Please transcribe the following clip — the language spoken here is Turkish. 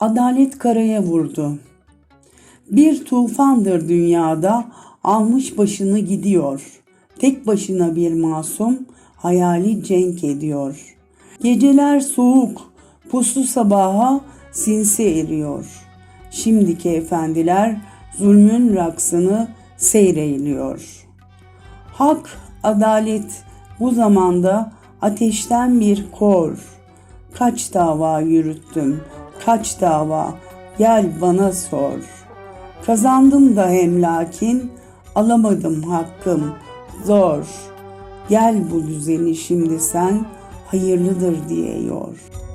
Adalet karaya vurdu. Bir tufandır dünyada almış başını gidiyor. Tek başına bir masum hayali cenk ediyor. Geceler soğuk, puslu sabaha sinsi eriyor. Şimdiki efendiler zulmün raksını seyreyliyor. Hak, adalet bu zamanda ateşten bir kor. Kaç dava yürüttüm, kaç dava, gel bana sor. Kazandım da hem lakin, alamadım hakkım, zor. Gel bu düzeni şimdi sen, hayırlıdır diye yor.''